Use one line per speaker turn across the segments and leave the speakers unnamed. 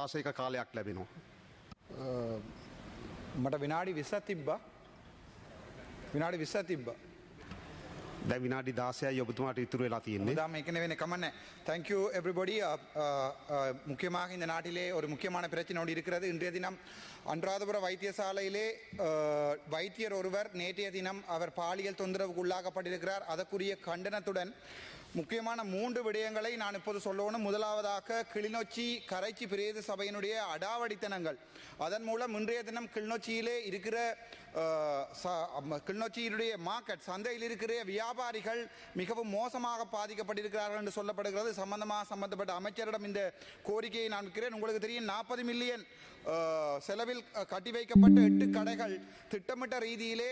දාසයක කාලයක් ලැබෙනවා.
මට විනාඩි විස්සත් තිබ්බා විනාඩි විස්ස තිබ්බ
දැ විනාඩි දාසයයි ඔබතුමාට ඉතුර වෙලා තියෙන්නේ.
தாம் ஏற்கனவே கம்மண்ண தேங்க்யூ எவ்ரிபடி முக்கியமாக இந்த நாட்டிலே ஒரு முக்கியமான பிரச்சனையோடு இருக்கிறது இன்றைய தினம் அன்றாதபுர வைத்தியசாலையிலே அஹ், வைத்தியர் ஒருவர் நேற்றைய தினம் அவர் பாலியல் தொந்தரவுக்கு உள்ளாக்கப்பட்டிருக்கிறார் அதற்குரிய கண்டனத்துடன் முக்கியமான மூன்று விடயங்களை நான் இப்போது சொல்லணும். முதலாவதாக கிளிநொச்சி கரைச்சி பிரேத சபையினுடைய அடாவடித்தனங்கள். அதன் மூலம் இன்றைய தினம் கிளிநொச்சியிலே இருக்கிற கிளிநொச்சியினுடைய மார்க்கெட் சந்தையில் இருக்கிற வியாபாரிகள் மிகவும் மோசமாக பாதிக்கப்பட்டிருக்கிறார்கள் என்று சொல்லப்படுகிறது. சம்பந்தமாக சம்பந்தப்பட்ட அமைச்சரிடம் இந்த கோரிக்கையை நான் வைக்கிறேன். உங்களுக்கு தெரியும் நாற்பது மில்லியன் செலவில் கட்டி வைக்கப்பட்ட எட்டு கடைகள் திட்டமிட்ட ரீதியிலே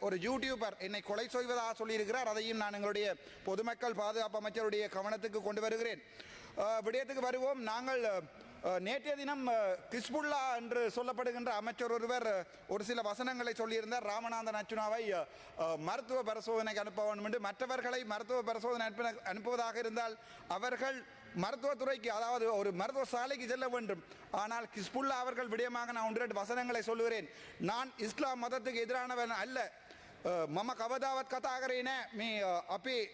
ஒரு யூடியூபர் என்னை கொலை செய்வதாக சொல்லியிருக்கிறார். அதையும் நான் எங்களுடைய பொதுமக்கள் பாதுகாப்பு அமைச்சருடைய கவனத்துக்கு கொண்டு வருகிறேன். விடயத்துக்கு வருவோம். நாங்கள் நேற்றைய தினம் கிஸ்புல்லா என்று சொல்லப்படுகின்ற அமைச்சர் ஒருவர் ஒரு சில வசனங்களை சொல்லியிருந்தார். ராமநாதன் அர்ச்சுனாவை மருத்துவ பரிசோதனைக்கு அனுப்ப வேண்டும் என்று. மற்றவர்களை மருத்துவ பரிசோதனை அனுப்ப அனுப்புவதாக இருந்தால் அவர்கள் மருத்துவத்துறைக்கு அதாவது ஒரு மருத்துவ சாலைக்கு செல்ல வேண்டும். ஆனால் கிஸ்புல்லா அவர்கள் விடயமாக நான் ஒன்று ரெண்டு வசனங்களை சொல்லுகிறேன். நான் இஸ்லாம் மதத்துக்கு எதிரானவன் அல்ல. මම කවදාවත් කතා කරේ නෑ. මේ අ, අපේ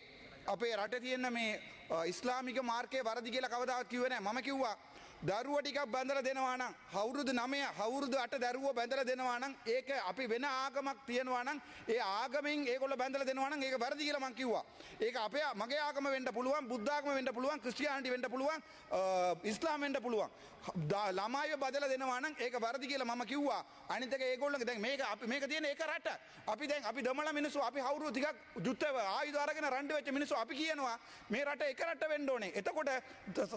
අපේ රට තියෙන්න මේ අ, ඉස්ලාමික මාර්කය වරදි කියලා කවදාවත් කිව්වේ නෑ. මම කිව්වා දරුව ටිකක් බැඳලා දෙනවා නම් අවුරුදු 9 අවුරුදු 8 දරුවෝ බැඳලා දෙනවා නම් ඒක අපි වෙන ආගමක් තියනවා නම් ඒ ආගමෙන් ඒගොල්ලෝ බැඳලා දෙනවා නම් ඒක වැරදි කියලා මම කිව්වා. ඒක අපේ මගේ ආගම වෙන්න පුළුවන්, බුද්ධ ආගම වෙන්න පුළුවන්, ක්‍රිස්තියානිටි වෙන්න පුළුවන්, අ, ඉස්ලාම් වෙන්න පුළුවන්. දා- ළමයිව බදලා දෙනවා නම් ඒක වැරදි කියලා මම කිව්වා. අනිත් එක ඒගොල්ලන්ගේ දැන් මේක අපි මේක තියෙන ඒක රට. අපි දැන් අපි දමල මිනිස්සු අපි අවුරුදු ටිකක් යුද්ධ ආයුධ අරගෙන රණ්ඩු වෙච්ච මිනිස්සු අපි කියනවා මේ රට එක රට වෙන්න ඕනේ. එතකොට ත-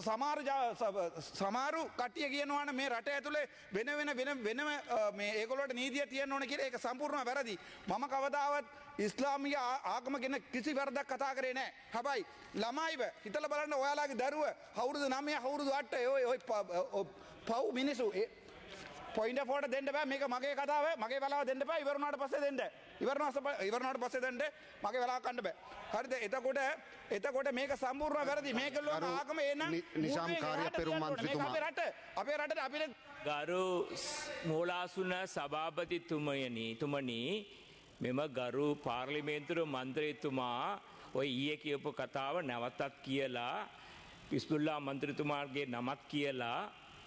සමහර ජා- ස- සමහරු කට්ටිය කියනවා නම් මේ රට ඇතුලේ වෙන වෙන වෙන වෙනම අ, මේ ඒගොල්ලෝට නීතිය තියෙන්න ඕනේ කියලා ඒක සම්පූර්ණ වැරදි. මම කවදාවත් ඉස්ලාමිය ආ- ආගම ගැන කිසි වැරදක් කතා කරේ නෑ. හැබැයි ළමයිව හිතලා බලන්න ඔයාලාගේ දරුව අවුරුදු 9 අවුරුදු 8 ඔය ඔය ප- ඔ- පව් මිනිස්සු ඒ- පොයින්ට ෆෝට දෙන්න බෑ මේක මගේ කතාව මගේ වෙලාව දෙන්න බෑ ඉවරනාට පස්සේ දෙන්න ඉවරනාස ඉවරනාට පස්සේ දෙන්න මගේ වෙලාව කන්න බෑ. හරිද? එතකොට එතකොට මේක සම්පූර්ණ වැරදි. මේක ලෝක ආගම එනම්
නි- නිශාම් කාර්ය පෙරුම් මන්ත්‍රීතුමා.
අපේ රට අපේ රටට අපිට
ගරු මූලාසුන සභාපතිතුමයනි තුමනි මෙම ගරු පාර්ලිමේන්තුර මන්ත්‍රයතුමා ඔය ඊය කියපු කතාව නැවතත් කියලා පිස්පුල්ලා මන්ත්‍රතුමාගේ නමත් කියලා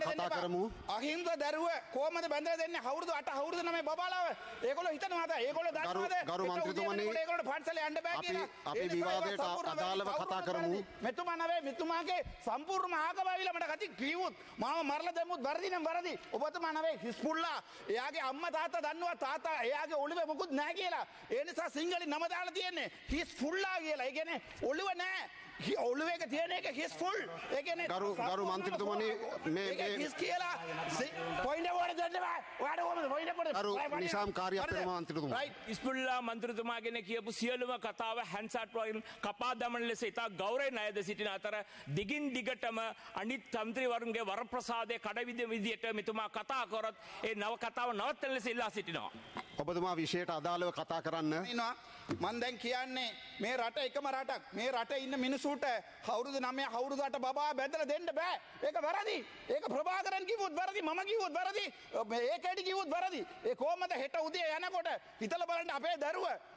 කතා කරමු.
අහිංස දරුව කොහමද බැඳලා දෙන්නේ? අවුරුදු 8 අවුරුදු 9 බබාලාව. ඒගොල්ලෝ හිතනවාද? ඒගොල්ලෝ දන්නවාද?
ගරු මන්ත්‍රීතුමනි,
ඒගොල්ලෝ පන්සලේ යන්න බෑ කියලා.
අපි විවාදයට අදාළව. කතා කරමු.
මෙතුමා නවේ මෙතුමාගේ සම්පූර්ණ ආගමවිල මට කති කිව්වොත් මාව මරලා දැම්මුත් වැරදි නම් වැරදි. ඔබතුමා නවේ හිස්පුල්ලා එයාගේ අම්මා තාත්තා දන්නවා තාත්තා එයාගේ ඔළුවේ මොකුත් නැහැ කියලා. ඒ නිසා සිංහලෙන් නම දාලා තියෙන්නේ හිස්පුල්ලා කියලා. ඒ කියන්නේ ඔළුව නැහැ එක තියෙන එක හිස්ෆුල් ඒ කියන්නේ
ගරු- ගරු මන්ත්‍රීතුමනි, මේ- මේ-
හිස් කියලා පොයින්ට වට දෙන්න බෑ. ඔයාට කොහමද පොයින්ට
ගරු නිසාම් කාර්යාප්තේම මන්ත්‍රීතුමා.
ඉස්පුල්ලා මන්ත්‍රතුමාගෙන කියපු සියලුම කතාව හැන්සාට්වයින් කපා දමන ලෙස ඉතා ගෞරය නයද සිටින අතර දිගින් දිගටම අනිත් තන්ත්‍රීවරුන්ගේ වරප්‍රසාදය කඩවිද විදියට මෙතුමා කතා කොරත් ඒ නව කතාව නවත්තන ලෙස ඉල්ලා සිටිනවා.
ඔබතුමා විෂයට අදාළව කතා කරන්න.
මන් දැන් කියන්නේ මේ රට එකම රටක්. මේ රට ඉන්න මිනිසුට හවුරුදු නමය හවුරුදුට බා බැඳල දෙන්න බෑ. ඒක වැරදි. ඒක ප්‍රභාකරන් කිවුත් වැරදි මම කිව්වොත් වැරදි ඒ කැඩි කිවුත් වැරදි. ඒ කොහමද හෙට උදේ යනකොට හිතල බලන්න අපේ දරුව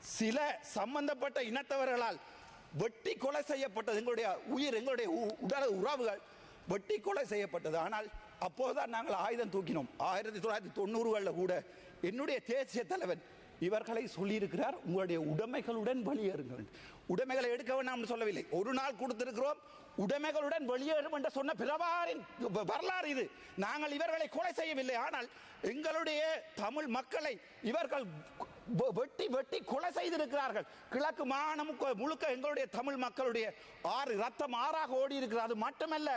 சில சம்பந்தப்பட்ட இனத்தவர்களால் வெட்டி கொலை செய்யப்பட்டது எங்களுடைய உயிர் எங்களுடைய உ- உடல் உறவுகள் வெட்டி கொலை செய்யப்பட்டது. ஆனால் அப்போதுதான் நாங்கள் ஆயுதம் தூக்கினோம். ஆயிரத்தி தொள்ளாயிரத்தி தொண்ணூறுகளில் கூட என்னுடைய தேசிய தலைவன் இவர்களை சொல்லியிருக்கிறார். உங்களுடைய உடைமைகளுடன் வெளியேறுங்கள். உடைமைகளை எடுக்க வேண்டாம் சொல்லவில்லை. ஒரு நாள் கொடுத்திருக்கிறோம். உடைமைகளுடன் வெளியேறும் என்று சொன்ன பிரபாரின் வரலாறு இது. நாங்கள் இவர்களை கொலை செய்யவில்லை. ஆனால் எங்களுடைய தமிழ் மக்களை இவர்கள் வெட்டி வெட்டி கொலை செய்திருக்கிறார்கள். கிழக்கு மாகாணம் முழுக்க எங்களுடைய தமிழ் மக்களுடைய ஆறு ரத்தம் ஆறாக ஓடி இருக்கிறது அது மட்டுமல்ல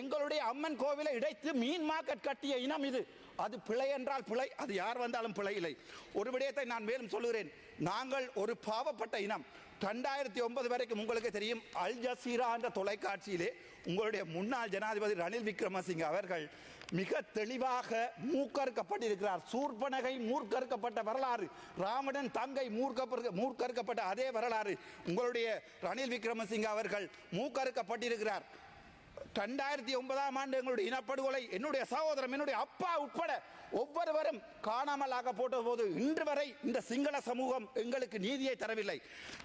எங்களுடைய அம்மன் கோவிலை இடைத்து மீன் மார்க்கெட் கட்டிய இனம் இது. அது பிழை என்றால் பிழை அது யார் வந்தாலும் பிழை இல்லை. ஒரு விடயத்தை நான் மேலும் சொல்கிறேன் நாங்கள் ஒரு பாவப்பட்ட இனம். ரெண்டாயிரத்தி ஒன்பது வரைக்கும் உங்களுக்கு தெரியும் அல் ஜசீரா என்ற தொலைக்காட்சியிலே உங்களுடைய முன்னாள் ஜனாதிபதி ரணில் விக்ரமசிங்க அவர்கள் மிக தெளிவாக மூக்கறுக்கப்பட்டிருக்கிறார். சூர்பனகை மூர்க்கறுக்கப்பட்ட வரலாறு. ராமடன் தங்கை மூர்க்க மூர்க்கறுக்கப்பட்ட அதே வரலாறு. உங்களுடைய ரணில் விக்ரமசிங்க அவர்கள் மூக்கறுக்கப்பட்டிருக்கிறார். ரெண்டாயிரத்தி ஒன்பதாம் ஆண்டு எங்களுடைய இனப்படுகொலை என்னுடைய சகோதரம் என்னுடைய அப்பா உட்பட ஒவ்வொருவரும் காணாமல் ஆக்கப்பட்ட போது இன்று வரை இந்த சிங்கள சமூகம் எங்களுக்கு நீதியை தரவில்லை.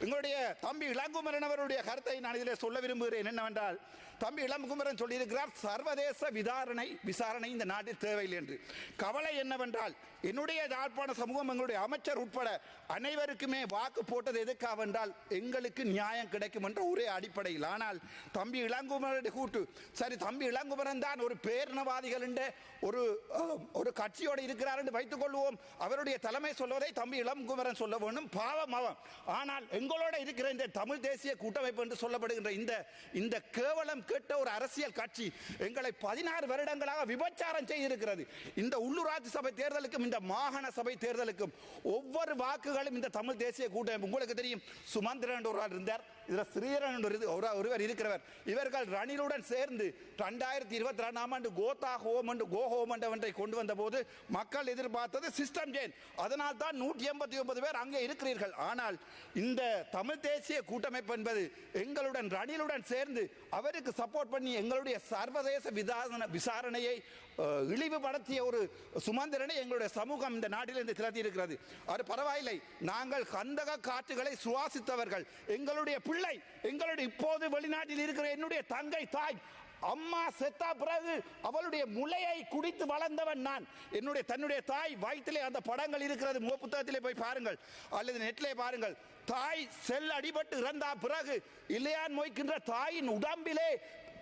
எங்களுடைய தம்பி இளங்குமரன் அவருடைய கருத்தை நான் இதில் சொல்ல விரும்புகிறேன். என்னவென்றால் தம்பி இளங்குமரன் சொல்லியிருக்கிறார் சர்வதேச விசாரணை விசாரணை இந்த நாட்டில் தேவையில்லை என்று. கவலை என்னவென்றால் என்னுடைய யாழ்ப்பாண சமூகம் எங்களுடைய அமைச்சர் உட்பட அனைவருக்குமே வாக்கு போட்டது எதுக்காக என்றால் எங்களுக்கு நியாயம் கிடைக்கும் என்ற ஒரே அடிப்படையில். ஆனால் தம்பி இளங்குமரனுடைய கூட்டு சரி தம்பி இளங்குமரன் தான் ஒரு பேரினவாதிகள் என்ற ஒரு ஒரு கட்சியோடு இருக்கிறார் என்று வைத்துக் கொள்வோம். அவருடைய தலைமை சொல்வதை தம்பி இளங்குமரன் சொல்ல வேண்டும். பாவம் அவன். ஆனால் எங்களோட இருக்கிற இந்த தமிழ் தேசிய கூட்டமைப்பு என்று சொல்லப்படுகின்ற இந்த இந்த கேவலம் கேட்ட ஒரு அரசியல் கட்சி எங்களை பதினாறு வருடங்களாக விபச்சாரம் செய்திருக்கிறது. இந்த உள்ளூராட்சி சபை தேர்தலுக்கும் இந்த மாகாண சபை தேர்தலுக்கும் ஒவ்வொரு வாக்குகளும் இந்த தமிழ் தேசிய கூட்டமைப்பு. உங்களுக்கு தெரியும் சுமந்திரன் என்ற ஒரு ஆள் இருந்தார். இதில் ஸ்ரீரன் என்று ஒரு- ஒருவர் இருக்கிறவர். இவர்கள் ரணிலுடன் சேர்ந்து ரெண்டாயிரத்தி இருபத்தி ரெண்டாம் ஆண்டு கோதா ஹோம் என்று கோ ஹோம் என்றவன்றை கொண்டு வந்த போது மக்கள் எதிர்பார்த்தது சிஸ்டம் சேஞ்ச். அதனால் தான் நூற்றி எண்பத்தி ஒன்பது பேர் அங்கே இருக்கிறீர்கள். ஆனால் இந்த தமிழ் தேசிய கூட்டமைப்பு என்பது எங்களுடன் ரணிலுடன் சேர்ந்து அவருக்கு சப்போர்ட் பண்ணி எங்களுடைய சர்வதேச விசாரணை விசாரணையை இழிவுபடுத்திய ஒரு சுமந்திரனை எங்களுடைய சமூகம் இந்த நாட்டிலிருந்து திரட்டி இருக்கிறது அது பரவாயில்லை. நாங்கள் கந்தக காற்றுகளை சுவாசித்தவர்கள். எங்களுடைய பிள்ளை எங்களுடைய இப்போது வெளிநாட்டில் இருக்கிற என்னுடைய தங்கை தாய் அம்மா செத்தா பிறகு அவளுடைய முளையை குடித்து வளர்ந்தவன் நான். என்னுடைய தன்னுடைய தாய் வயிற்றிலே அந்த படங்கள் இருக்கிறது. முக புத்தகத்திலே போய் பாருங்கள். அல்லது நெட்டிலே பாருங்கள். தாய் செல் அடிபட்டு இறந்தா பிறகு இல்லையான் மொய்க்கின்ற தாயின் உடம்பிலே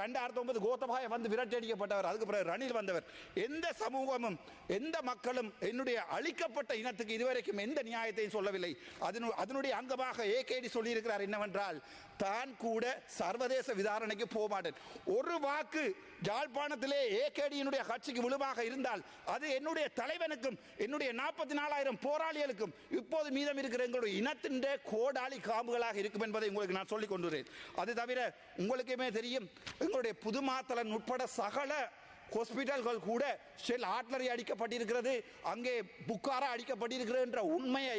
ரெண்டாயிரத்தி ஒன்பது கோத்தபாய வந்து விரட்டடிக்கப்பட்டவர் அதுக்கு பிறகு ரணில் வந்தவர் எந்த சமூகமும் எந்த மக்களும் என்னுடைய அழிக்கப்பட்ட இனத்துக்கு இதுவரைக்கும் எந்த நியாயத்தையும் சொல்லவில்லை அதனுடைய அங்கமாக ஏகேடி சொல்லியிருக்கிறார் என்னவென்றால் தான் கூட சர்வதேச விசாரணைக்கு போக மாட்டேன். ஒரு வாக்கு ஜாழ்ப்பாணத்திலே ஏகேடியினுடைய கட்சிக்கு விழுவாக இருந்தால் அது என்னுடைய தலைவனுக்கும் என்னுடைய நாற்பத்தி நாலாயிரம் போராளிகளுக்கும் இப்போது மீதம் இருக்கிற எங்களுடைய இனத்தின் கோடாளி காம்புகளாக இருக்கும் என்பதை உங்களுக்கு நான் சொல்லிக் கொண்டுறேன். அது தவிர உங்களுக்குமே தெரியும் எங்களுடைய புதுமாத்தலன் உட்பட சகல ஹாஸ்பிட்டல்கள் கூட ஷெல் ஆட்லரி அடிக்கப்பட்டிருக்கிறது அங்கே புக்காரா அடிக்கப்பட்டிருக்கிறது என்ற உண்மையை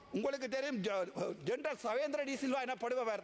உங்களுக்கு தெரியும் ஜென்ரல் ஜெனரல் சவேந்திர டி சில்வா எனப்படுபவர்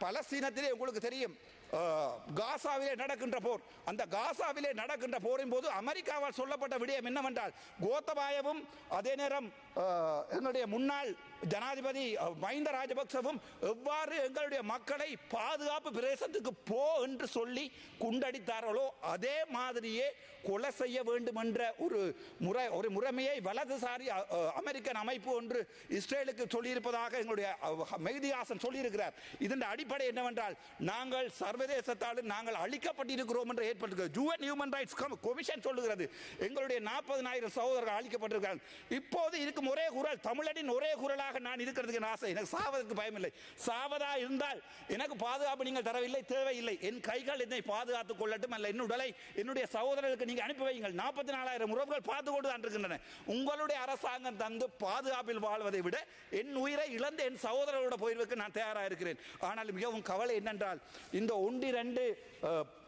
பலஸ்தீனத்திலே உங்களுக்கு தெரியும் காசாவிலே நடக்கின்ற போர். அந்த காசாவிலே நடக்கின்ற போரின் போது அமெரிக்காவால் சொல்லப்பட்ட விடயம் என்னவென்றால் கோத்தபாயவும் அதே நேரம் என்னுடைய முன்னாள் ஜனாதிபதி மஹிந்த ராஜபக்சவும் எவ்வாறு எங்களுடைய மக்களை பாதுகாப்பு பிரதேசத்துக்கு போ என்று சொல்லி குண்டடித்தார்களோ அதே மாதிரியே கொலை செய்ய வேண்டும் என்ற ஒரு முறை ஒரு முறைமையை வலதுசாரி அமெரிக்கன் அமைப்பு ஒன்று இஸ்ரேலுக்கு சொல்லியிருப்பதாக எங்களுடைய அ, சொல்லியிருக்கிறார். இதன் அடிப்படை என்னவென்றால் நாங்கள் சர்வதேசத்தால் நாங்கள் அழிக்கப்பட்டிருக்கிறோம் என்று ஏற்பட்டிருக்கிறது. ஜூஎன் ஹியூமன் ரைட்ஸ் கமிஷன் சொல்லுகிறது. எங்களுடைய நாற்பதனாயிரம் சகோதரர்கள் அழிக்கப்பட்டிருக்கிறார்கள். இப்போது இருக்கும் ஒரே குரல் தமிழனின் ஒரே குரலாக நான் இருக்கிறதுக்கு ஆசை. எனக்கு சாவதற்கு பயமில்லை. சாவதா இருந்தால் எனக்கு பாதுகாப்பு நீங்கள் தரவில்லை தேவையில்லை. என் கைகள் என்னை பாதுகாத்துக் கொள்ளட்டும் அல்ல. என் உடலை என்னுடைய சகோதரர்களுக்கு நீங்கள் அனுப்பி வையுங்கள். நாற்பத்தி நாலாயிரம் உறவுகள் பார்த்து கொண்டு தான் இருக்கின்றன உங்களுடைய அரசாங்கம் தந்து பாதுகாப்பில் வாழ்வதை விட என் உயிரை இழந்து என் சகோதரர்களோட போயிருவதற்கு நான் தயாராக இருக்கிறேன். ஆனால் மிகவும் கவலை என்னென்றால் இந்த ஒன்று ரெண்டு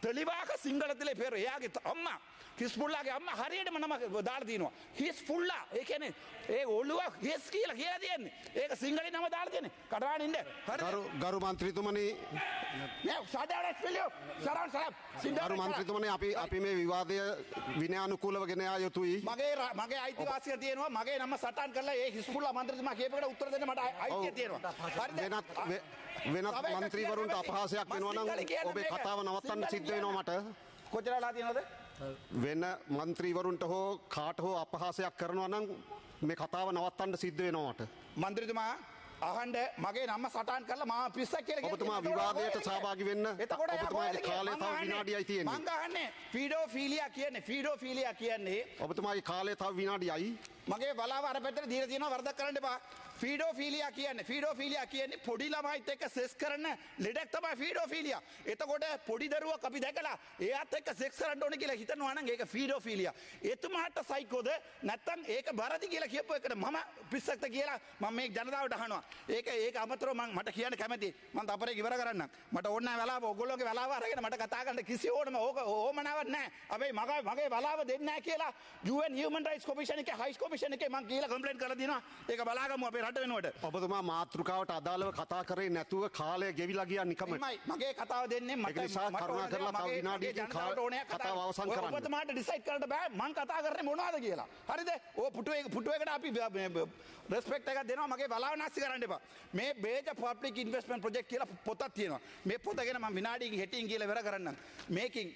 தெளிவாக සිංහලතිලේ පෙර එයාගේ ත- අම්මා හිස්පුල්ලාගේ අම්ම හරියටම නම දාලා තියෙනවා හිස් පුල්ලා ඒ කියන්නේ ඒ ඔළුව හිස් කියලා කියලා තියෙන්නේ ඒක සිංහලෙන් නම දාලා තියෙන්නේ කටවාගෙන ඉන්න හරි
ගරු ගරු මන්ත්‍රීතුමනි
නෑ සඩාවට පිළියෝ සරවන් සරම්
ගරු මන්ත්‍රීතුමනි අපි අපි මේ විවාදය විනයානුකූලව ගෙන යා යුතුයි
මගේ ර- මගේ අයිතිවාසිය තියෙනවා මගේ නම සටන් කරලා ඒ හිස්පුල්ලා මන්ත්‍රීතුමා කියපේකට උත්තර දෙන්න මට අයි- අයිතිය තියෙනවා හරිද?
වෙනත් වෙ- වෙනත්
තව එකක්
මන්ත්‍රීවරුන්ට
කියන්න
අපහාසයක්
බෑ.
වෙනවා නම්
මම සිංහල
ඔබේ
කියන්න
කතාව
බෑ.
නවත්තන්න සිද්ධ වෙනවා මට.
කොච්චරලා තියෙනවද?
වෙන මන්ත්‍රීවරුන්ට හෝ කාට හෝ අපහාසයක් කරනවා නම් මේ කතාව නවත්තන්න සිද්ධ වෙනවා මට.
මන්ත්‍රතුමා අහන්ඩ මගේ නම්ම සටන් කරලා මා පිස්සක් කියල
ඔබතුමා විවාදයට සහභාගි වෙන්න ඔබතුමාගේ කාලය විනාඩියයි තියෙන්නේ.
මංගහන්නේ ෆීඩෝ ෆීලිය කියන්නේ ෆීඩෝ ෆීලිය කියන්නේ
ඔබතුමාගේ කාලය තව විනාඩියයි.
මගේ බලාව අර පැත්තට දීලා තියෙනවා වරදක් කරන්න එපා ෆීඩෝ ෆීලියා කියන්නේ. ෆීඩෝ ෆීලියා කියන්නේ පොඩි ළමයිත් එක්ක සෙස් කරන ලෙඩක් තමයි ෆීඩෝ ෆීලියා එතකොට පොඩි දරුවක් අපි දැකලා එයාත් එක්ක සෙක්ස් කරන්න ඕනේ කියලා හිතනවා නම් ඒක ෆීඩෝ ෆීලියා එතුමාට සයිකෝද නැත්තම් ඒක බරදි කියලා කියපු එකට මම පිස්සක්ද කියලා මම මේ ජනතාවට අහනවා. ඒක ඒක අමතරව මම මට කියන්න කැමතියි මම තපරේ ඉවර කරන්න. මට ඕන නැහැ වෙලාව ඔයගොල්ලෝගේ වෙලාව අරගෙන මට කතා කරන්න කිසි ඕනම ඕක ඕමනාවක් නැහැ හැබැයි මගේ මගේ වෙලාව දෙන්නේ නැහැ කියලා UN Human Rights Commission එකේ High Commission එකේ මම කියලා කම්ප්ලේන්ට් කරලා දිනවා. ඒක බලාගමු අපේ රට වෙනුවට.
ඔබතුමා මාතෘකාවට අදාළව කතා කරේ නැතුව කාලය ගෙවිලා ගියා
එමයි මගේ කතාව දෙන්නේ මට
නිසා කරුණා කරලා තව විනාඩියකින් කතාව අවසන් කරන්න.
ඔබතුමාට ඩිසයිඩ් කරන්න බෑ මං කතා කරන්නේ මොනවද කියලා. හරිද? ඕ පුටුවේ පුටුවේකට අපි රෙස්පෙක්ට් එකක් දෙනවා. මගේ බලාව නැස්ති කරන්න එපා. මේ බේජ පබ්ලික් ඉන්වෙස්ට්මන්ට් ප්‍රොජෙක්ට් කියලා පොතක් තියෙනවා. මේ පොත ගැන මම විනාඩියකින් හෙටින් කියලා ඉවර කරන්නම්. මේකින්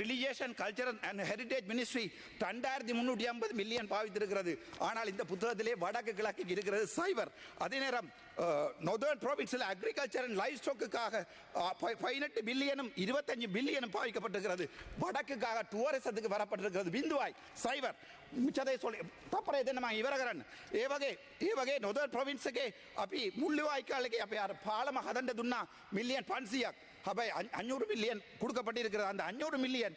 Religious and culture and heritage ministry ரெண்டாயிரத்தி முன்னூற்றி ஐம்பது மில்லியன் பாவித்திருக்கிறது. ஆனால் இந்த புத்தகத்திலே வடக்கு கிழக்கு இருக்கிறது சைபர். அதே நேரம் நொதர்ன் ப்ராவின்ஸில் அக்ரிகல்ச்சர் அண்ட் லைஃப் ஸ்டோக்குக்காக பதினெட்டு பில்லியனும் இருபத்தஞ்சு பில்லியனும் பாவிக்கப்பட்டிருக்கிறது. வடக்குக்காக டூரிசத்துக்கு வரப்பட்டிருக்கிறது பிந்துவாய் சைபர். மிச்சதை சொல்லி தப்பரை தினமா இவரகரன்? ஏவகே ஏவகே நொதர்ன் ப்ராவின்ஸுக்கே அப்படி முள்ளுவாய்க்காலுக்கு அப்படி பாலமாக ஹதண்ட துண்ணா மில்லியன் பான்சியாக். அப்போ அஞ்சூறு மில்லியன் கொடுக்கப்பட்டிருக்கிற அந்த அஞ்சூறு மில்லியன்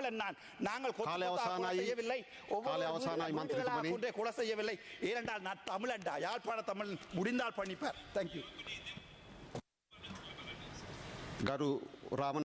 காரணங்கள் என்ன
நாங்கள்
செய்யவில்லை. ஒவ்வொரு
கொலை
செய்யவில்லை. ஏனென்றால் நான் தமிழண்டா. யாழ்ப்பாண தமிழ் முடிந்தால் பண்ணிப்பார் தேங்க்யூ
கரு ராமன்